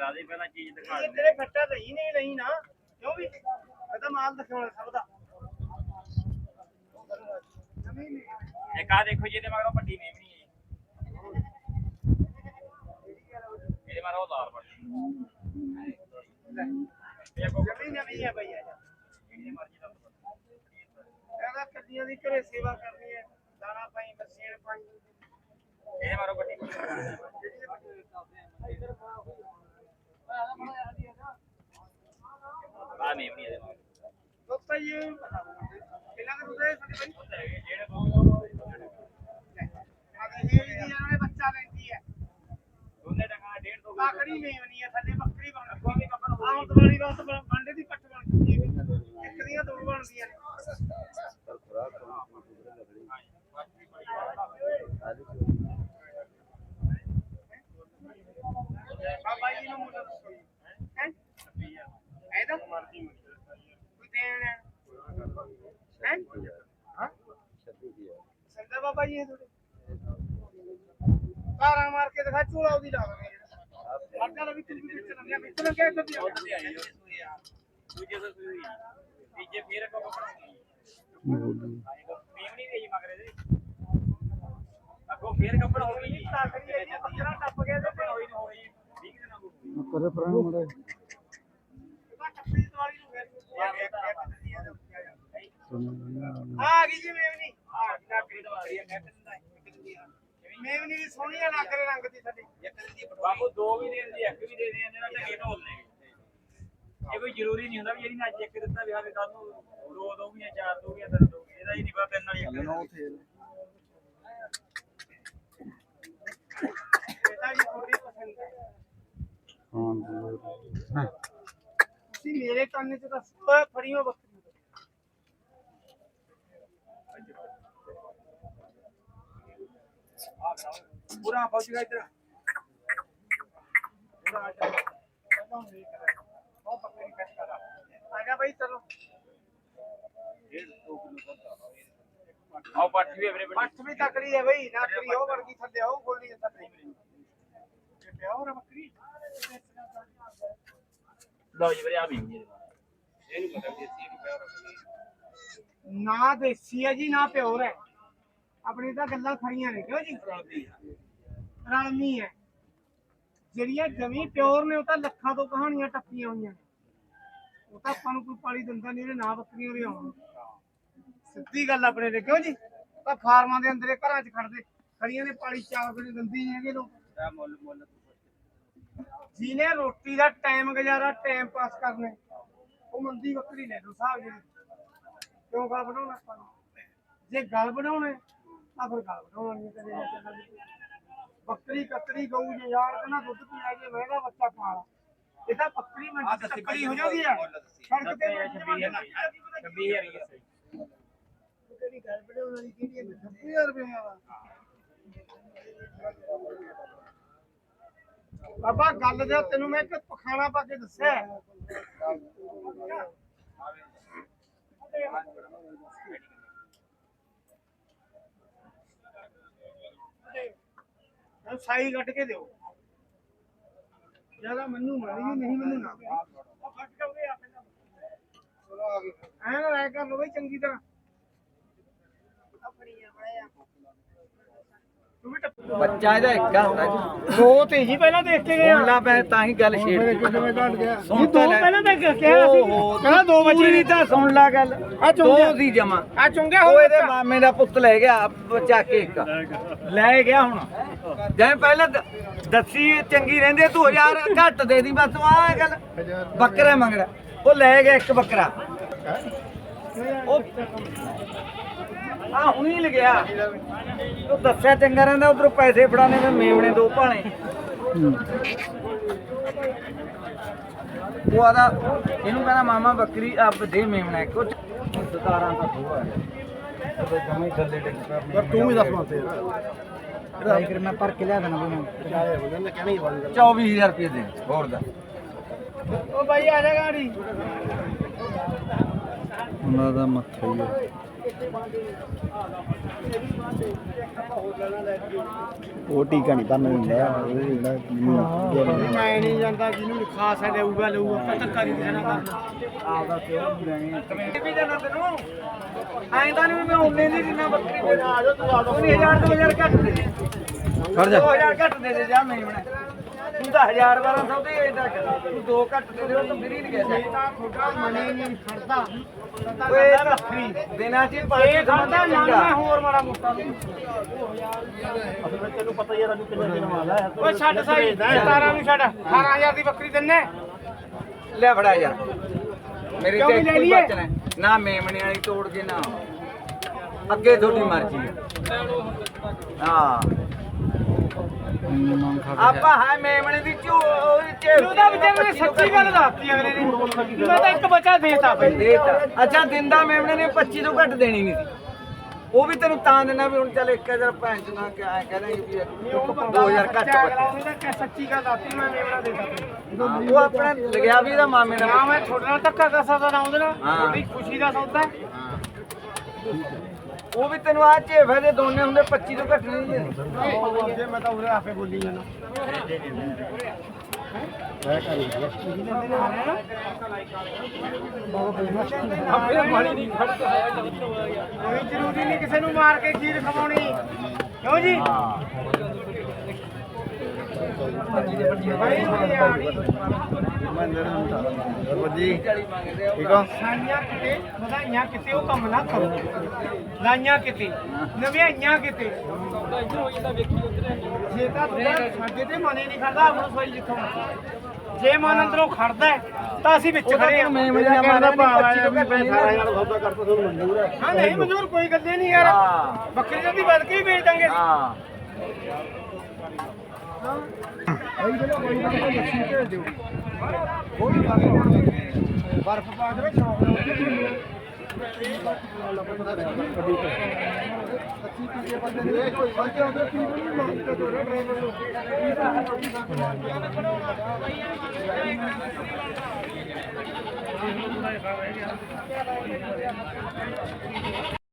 ਕਰਾ ਦੇ ਪਹਿਲਾਂ ਚੀਜ਼ ਦਿਖਾ ਇਹ ਦੇ ਤੇਰੇ ਫੱਟਾ ਨਹੀਂ ਨਹੀਂ ਨਹੀਂ ਨਾ ਕਿਉਂ ਵੀ? ਇਹ ਤਾਂ ਮਾਲ ਦਿਖਾਉਣਾ ਸਭ ਦਾ। ਇੱਕ ਆ ਦੇਖੋ ਜੀ ਇਹਦੇ ਮਗਰੋਂ ਵੱਡੀ ਮੇਮਣੀ ਹੈ ਇਹਦੇ ਮਗਰੋਂ ਲਾਲ ਪੱਟੀ ਇਹ ਕੋ ਜਮੀ ਨਵੀਂ ਹੈ ਇਹ ਜਿਹੜੀ ਮਰਜ਼ੀ ਦਾ ਇਹਦਾ ਕੱਡੀਆਂ ਦੀ ਘਰੇ ਸੇਵਾ ਕਰਨੀ ਹੈ ਦਾਣਾ ਪਾਈ ਬਸੀਣ ਪਾਈ। ਇਹਦੇ ਮਗਰੋਂ ਵੱਡੀ ਆ ਮੇਮਣੀ ਇਹਦੇ ਮਗਰ ਦੋਸਤਾਂ ਇਹ ਪਤਾ ਕਿੰਨਾ ਕੁ ਦੁੱਧ ਹੈ ਸਾਡੇ ਬਾਈ ਜਿਹੜੇ ਦੋ ਆ ਇਹ ਵੀ ਇਹਨਾਂ ਨੇ ਬੱਚਾ ਲੈਂਦੀ ਹੈ ਦੋਨੇ ਟੰਗਾ ਡੇਢ ਦੋ ਕਾਕੜੀ ਮੇਵਨੀ ਹੈ ਥੱਲੇ ਬੱਕਰੀ ਬਣ ਗਈ ਆਹ ਹੁਣ ਦਿਵਾਲੀ ਵਾਸਤੇ ਬਣ- ਬਾਂਡੇ ਦੀ ਪੱਟ ਬਣ ਚੁੱਕੀ ਹੈ ਇੱਕ ਦੀਆਂ ਦੋ ਬਣਦੀਆਂ ਨੇ ਆ ਬਾਈ ਨੂੰ ਮੁੱਲ ਦੱਸੋ ਹੈ ਇਹਦਾ ਕੋਈ ਦੇਣ ਹੈ ਹੈ? ਹਾਂ ਸੰਦਾ ਬਾਬਾ ਜੀ ਇਹ ਤੁਹਾਡੇ ਕਾਰਾਂ ਮਾਰ ਕੇ ਦਿਖਾ ਚੂਲਾ ਉਹਦੀ ਲਾ ਦੇਣੀ ਮਰਦਾਂ ਦਾ ਵੀ ਤੂੰ ਵੀ ਵਿੱਚ ਲੰਗਿਆ ਵਿੱਚ ਲੰਗਿਆ ਇੱਧਰ ਦੀ ਆ ਗਿਆ। ਦੂਜੇ ਤੋਂ ਸੂਈ ਤੀਜੇ ਫੇਰ ਕੋ ਕੱਪੜਾ ਮੇਮਣੀ ਦੇ ਜੀ ਮਗਰ ਇਹਦੇ। ਅੱਗੋਂ ਫੇਰ ਕੱਪੜਾ ਹੋ ਗਈ। ਇਹ ਟੱਪ ਗਿਆ ਤੇ। ਹੋਈ ਨਹੀਂ ਹੋਈ 20 ਦਿਨਾਂ ਕੋ ਕਰੇ ਪ੍ਰਾਣ ਮੜੇ ਟੱਪੀ ਦਿਵਾਲੀ ਨੂੰ ਫੇਰ ਆ ਗਈ ਜੀ ਮੇਵਨੀ। ਆ ਨਾਕਰੀ ਦਾ ਵਾਰੀ ਹੈ ਮੇਵਨੀ ਵੀ ਸੋਹਣੀ ਆ ਨਾਗਰੇ ਰੰਗ ਦੀ ਸਾਡੀ। ਬਾਬੂ ਦੋ ਵੀ ਦੇ ਦਿੰਦੇ ਇੱਕ ਵੀ ਦੇ ਦੇ ਇਹਨਾਂ ਦਾ ਢਕੇ ਢੋਲ ਨੇ? ਇਹ ਕੋਈ ਜ਼ਰੂਰੀ ਨਹੀਂ ਹੁੰਦਾ ਵੀ ਜਿਹੜੀ ਅੱਜ ਇੱਕ ਦਿੱਤਾ ਵੀ ਹਾਲੇ ਕੱਲ ਨੂੰ ਦੋ ਦੋਗੀਆਂ ਚਾਰ ਦੋਗੀਆਂ ਤਿੰਨ ਦੋਗੀਆਂ ਇਹਦਾ ਹੀ ਨਹੀਂ ਪਤਾ ਤਿੰਨ ਵਾਲੀ ਇੱਕ ਇਹਦਾ ਜੀ ਥੋੜੀ ਪਸੰਦ ਹੈ ਹਾਂ। ਤੁਸੀਂ ਮੇਰੇ ਕੰਨ 'ਚ ਦੱਸੋ ਫੜੀਓ ਬੱਕਰੀ। ਪੂਰਾ ਪਹੁੰਚ ਗਿਆ ਇੱਧਰ। ਪੂਰਾ ਆ ਜਾ ਉਹ ਬੱਕਰੀ ਕੱਟ ਕਰਾ ਆ ਜਾ ਬਈ ਚਲੋ। ਆਓ ਪੱਠ ਵੀ ਅਵਰੇ ਪੱਠ ਵੀ ਤਕੜੀ ਹੈ ਬਈ ਨਾਕਰੀ ਉਹ ਵਰਗੀ ਥੱਲੇ ਉਹ ਗੋਲੀ ਥੱਲੇ ਤੇ ਪਿਓਰ ਬੱਕਰੀ। ਲਓ ਜੀ ਵੀਰੇ ਆ ਵੀ ਇਹਨੂੰ ਪਤਾ ਵੀ ਅਸੀਂ ਪਿਆ ਨਾ ਦੇਸੀ ਹੈ ਜੀ ਨਾ ਪਿਓਰ ਹੈ। ਆਪਣੀ ਤਾਂ ਗੱਲਾਂ ਖੜੀਆਂ ਨੇ ਕਿਉਂ ਜੀ? ਰਲਮੀ ਹੈ ਜਿਹੜੀਆਂ ਜਮੀ ਪਿਓਰ ਨੇ ਉਹ ਤਾਂ ਲੱਖਾਂ ਤੋਂ ਕਹਾਣੀਆਂ ਟੱਪੀਆਂ ਹੋਈਆਂ ਨੇ। ਉਹ ਤਾਂ ਆਪਾਂ ਨੂੰ ਕੋਈ ਪਾਲੀ ਦਿੰਦਾ ਨਹੀਂ ਇਹਦੇ ਨਾ ਬੱਕਰੀਆਂ ਵੀ ਆਉਣ। ਸਿੱਧੀ ਗੱਲ ਆਪਣੇ ਨੇ ਕਿਉਂ ਜੀ? ਤਾਂ ਫਾਰਮਾਂ ਦੇ ਅੰਦਰੇ ਘਰਾਂ 'ਚ ਖੜਦੇ ਖੜੀਆਂ ਨੇ ਪਾਲੀ ਚਾਰ ਦੇ ਦਿੰਦੀ ਨਹੀਂ ਹੈਗੇ ਲੋਕ। ਮੁੱਲ ਮੁੱਲ ਜਿਹਨੇ ਰੋਟੀ ਦਾ ਟਾਈਮ ਗੁਜ਼ਾਰਾ ਟਾਈਮ ਪਾਸ ਕਰਨਾ ਉਹ ਮੰਦੀ ਬੱਕਰੀ ਲੈ ਲਓ ਸਾਹਿਬ ਜੀ। ਕਿਉਂ ਗੱਲ ਬਣਾਉਣਾ ਆਪਾਂ? ਜੇ ਗੱਲ ਬਣਾਉਣਾ ਤਾਂ ਫਿਰ ਗੱਲ ਬਣਾਉਣਾ ਨਹੀਂ ਕਦੇ ਨਾ ਚੱਲਣਾ। ਬੱਕਰੀ ਕੱਤਰੀ ਗਊ ਜੇ ਯਾਰ ਕਹਿੰਦਾ ਦੁੱਧ ਪੀਣਾ ਜੇ ਮਹਿੰਗਾ ਬੱਚਾ ਪਾਲਾ। ਇਹ ਤਾਂ ਬੱਕਰੀ ਮੈਂ ਕੱਤਰੀ ਹੋ ਜਾਂਦੀ ਆ। ਸੜਕ ਤੇ ਛੱਬੀ ਹਜ਼ਾਰ ਕਿਹੜੀ ਗੱਲ ਬਣਾਉਣ ਵਾਲੀ ਕਿਹੜੀ ਹੈ 20000 ਰੁਪਏ ਵਾਲਾ ਬਾਬਾ ਗੱਲ ਦਾ ਤੈਨੂੰ ਮੈਂ ਇੱਕ ਪਖਾਣਾ ਪਾ ਕੇ ਦੱਸਿਆ। ਸਾਈ ਕੱਟ ਕੇ ਦਿਓ। ਜ਼ਿਆਦਾ ਮੈਨੂੰ ਮਾਰੀ ਨਹੀਂ ਮੈਨੂੰ ਨਾ ਉਹ ਕੱਟ ਕੇ ਉਹਦੇ ਚਲੋ ਆ ਗਈ ਐਂ ਰਾਇ ਕਰ ਲਓ ਬਈ, ਚੰਗੀ ਤਰ੍ਹਾਂ। ਆਪਣੀ ਆ ਬੱਚਾ ਇਹਦਾ ਇੱਕ ਹੁੰਦਾ ਜੀ। ਦੋ ਤੇ ਜੀ ਪਹਿਲਾਂ ਦੇਖ ਕੇ ਗਏ ਸੁਣਨਾ ਪੈ ਤਾਂ ਹੀ ਗੱਲ ਛੇੜ ਕਿਵੇਂ ਘਟ ਗਿਆ? ਸੁਣ ਦੋ ਤਾਂ ਲੈ। ਪਹਿਲਾਂ ਤਾਂ ਕਿਹਾ ਸੀ। ਕਹਿੰਦਾ ਦੋ ਬੱਚੇ ਪੂਰੀ ਤਾਂ ਸੁਣ ਲੈ ਗੱਲ। ਆ ਦੋ ਚੁੰਗਿਆ ਸੀ ਜਮਾ। ਆ ਚੁੰਗਿਆ ਉਹ ਹੋ ਇਹਦੇ ਮਾਮੇ ਦਾ ਪੁੱਤ ਲੈ ਗਿਆ ਬੱਚਾ ਕੇ ਇੱਕ। ਲੈ ਗਿਆ ਹੁਣ। ਜਿਵੇਂ ਪਹਿਲਾਂ ਦੱਸੀ ਚੰਗੀ ਰਹਿੰਦੇ ਤੂੰ ਹਜ਼ਾਰ ਘੱਟ ਦੇ ਦੀ ਬਸ ਆਹ ਗੱਲ। ਬੱਕਰਾ ਮੰਗਦਾ। ਉਹ ਲੈ ਗਿਆ ਇੱਕ ਬੱਕਰਾ। ਉਹ ਆ ਹੁਣੀ ਲਗਿਆ ਉਹ ਦੱਸਿਆ ਚੰਗਾ ਰਹਿੰਦਾ ਉਧਰੋਂ ਪੈਸੇ ਫੜਾਣੇ ਮੈਂ ਮੇਵਣੇ ਦੋ ਭਾਣੇ। ਉਹ ਆਦਾ ਇਹਨੂੰ ਕਹਿੰਦਾ ਮਾਮਾ ਬੱਕਰੀ ਆਪ ਦੇ ਮੇਵਣਾ ਇੱਕ ਉਹ 17 ਦਾ ਹੋਆ ਪਰ ਤੂੰ ਵੀ ਦੱਸ ਮਾਤੇ ਯਾਰ ਫਿਰ ਮੈਂ ਪਰ ਕੇ ਲਿਆ ਦੇਣਾ ਮੈਂ। 24000 ਰੁਪਏ ਦੇ। ਹੋਰ ਦਾ ਉਹ ਬਾਈ ਆ ਜਾ ਗਾੜੀ। ਉਹਨਾਂ ਦਾ ਮੱਥਾ ਹੀ ਉਹ ਟੀਕਾ ਨਹੀਂ ਭਰਨਾ ਹੁੰਦਾ ਉਹਦੇ ਜਿਹੜਾ ਜਿਹਨੂੰ ਮੈਂ ਨਹੀਂ ਜਾਂਦਾ ਜਿਹਨੂੰ ਖਾਸ ਹੈ ਲਊਗਾ ਲਊਗਾ ਆਪਾਂ ਧੱਕਾ ਨਹੀਂ ਦੇਣਾ ਕਰਨਾ ਆਪਦਾ ਵੀ ਲੈਣੀ ਵੀ ਦੇਣਾ ਤੈਨੂੰ। ਐਂ ਤਾਂ ਨਹੀਂ ਮੈਂ ਉਹਨੇ ਦੀ ਜਿੰਨਾ ਬੱਕਰੀ ਦੇ ਆ ਜਾ ਤੂੰ ਆ ਜਾ। 2000 2000 ਘੱਟ ਦੇ। ਦੇ ਖੜ ਜਾ। 2000 ਘੱਟ ਦੇ ਦੇ ਜਾ ਮੈਂ ਬਣਾ। ਤੂੰ ਤਾਂ 1000 1200 ਦੇ ਇਹ ਤੱਕ ਤੂੰ ਦੋ ਘੱਟ ਦੇ ਦੇ ਉਹ ਤਾਂ ਫਰੀ ਨਹੀਂ ਗਿਆ ਇਹ ਤਾਂ ਤੁਹਾਡਾ ਮਨੇ ਨਹੀਂ ਖੜਦਾ। ਤਾਂ ਓਏ ਕਰਦਾ ਵੱਖਰੀ ਦਿਨਾਂ ਚ ਇਹ ਪੰਜ ਖੜਦਾ ਨਾ ਮੈਂ ਹੋਰ ਮਾੜਾ ਮੋਟਾ ਨੂੰ ਅਸਲ ਵਿੱਚ ਤੈਨੂੰ ਪਤਾ ਹੀ ਹੈ ਰਾਜੂ ਕਿੰਨੇ ਦਿਨ ਵਾਲਾ ਹੈ। ਓਏ ਛੱਡ ਸਾਈ 17 ਨੂੰ ਛੱਡ। 18000 ਦੀ ਬੱਕਰੀ ਦਿੰਨੇ। ਲੈ ਫੜਾ ਯਾਰ। ਮੇਰੇ ਤੇ ਕੋਈ? ਬਚਣਾ। ਨਾ ਮੇਮਣੇ ਵਾਲੀ ਤੋੜ ਕੇ ਨਾ ਅੱਗੇ ਤੁਹਾਡੀ ਮਰਜ਼ੀ ਹਾਂ। ਆਪਾਂ ਹੈ ਮੇਮਣੇ ਦੀ ਝੂ ਉਹਦਾ ਵਿਚਾਰੇ ਨੇ ਸੱਚੀ ਗੱਲ ਦੱਸਤੀ ਅਗਲੇ ਨੇ। ਮੈਂ ਤਾਂ ਇੱਕ ਬੱਚਾ ਦੇਤਾ ਬਈ। ਦੇਤਾ। ਅੱਛਾ ਦਿੰਦਾ ਮੇਮਣੇ ਨੇ 25 ਤੋਂ ਘੱਟ ਦੇਣੀ ਨਹੀਂ ਸੀ। ਉਹ ਵੀ ਤੈਨੂੰ ਤਾਂ ਦੇਣਾ ਵੀ ਹੁਣ ਚੱਲ 1000 ਭੈਣ ਚ ਨਾ ਕਿ ਐ ਕਹਿੰਦਾ ਵੀ 2000 ਘੱਟ ਬੱਚਾ ਉਹਨੇ ਤਾਂ ਸੱਚੀ ਗੱਲ ਦੱਸਤੀ ਮੈਂ ਮੇਵਣਾ ਦੇਤਾ ਉਹ ਆਪਣਾ ਲਗਿਆ ਵੀ ਇਹਦਾ ਮਾਮੇ ਨਾ ਨਾਲ ਮੈਂ ਤੁਹਾਡੇ ਨਾਲ ਧੱਕਾ ਕਰ ਸਕਦਾ ਨਾ ਉਹਦੇ ਨਾਲ। ਹਾਂ। ਤੁਹਾਡੀ ਖੁਸ਼ੀ ਦਾ ਸੌਦਾ। ਹੈ। ਉਹ ਵੀ ਤੈਨੂੰ ਆ ਝੇਫੇ ਦੇ ਦੋਨੇ ਹੁੰਦੇ 25 ਤੋਂ ਘੱਟ ਨਹੀਂ ਜੇ ਮੈਂ ਤਾਂ ਉਰੇ ਆਪੇ ਬੋਲੀ ਜਾਣਾ ਕੋਈ ਜ਼ਰੂਰੀ ਨਹੀਂ ਕਿਸੇ ਨੂੰ ਮਾਰ ਕੇ ਖੀਰ ਖਵਾਉਣੀ। ਕਿਉਂ ਜੀ? ਭਾਈ ਨਿਆਣੀ ਵੱਜੀ ਠੀਕ ਆ ਸਾਈਆਂ ਕਿਤੇ ਵਧਾਈਆਂ ਕਿਤੇ ਉਹ ਕੰਮ ਨਾ ਕਰੋ ਲਾਈਆਂ ਕਿਤੇ ਨਵਿਆਈਆਂ ਕਿਤੇ ਜੇ ਤਾਂ ਤੁਹਾਡਾ ਸਾਡੇ ਤੇ ਮਨ ਹੀ ਨਹੀਂ ਖੜਦਾ ਆਪਣਾ ਸੋਈ ਜਿੱਥੋਂ ਜੇ ਮਨ ਅੰਦਰੋਂ ਖੜਦਾ ਤਾਂ ਅਸੀਂ ਵਿੱਚ ਖੜੇ ਮੇਮਣੇ ਦਾ ਮਾਰਾ ਨਹੀਂ 25 ਤੋਂ ਘੱਟ ਨਹੀਂ ਸਾਰਾ ਦੇਣੀ। ਯਾਰ ਸੌਦਾ ਕਰਤਾ ਤੁਹਾਨੂੰ ਮਨਜ਼ੂਰ ਹੈ ਹਾਂ ਨਹੀਂ ਮਨਜ਼ੂਰ ਕੋਈ ਗੱਲ ਨਹੀਂ ਯਾਰ। ਬੱਕਰੀ ਜਲਦੀ ਵੱਧ ਕੇ ਵੇਚ ਦਾਂਗੇ। ਹਾਂ ਬਰਫ ਪਾ ਦੇ ਸ਼ੌਕ ਨਾਲ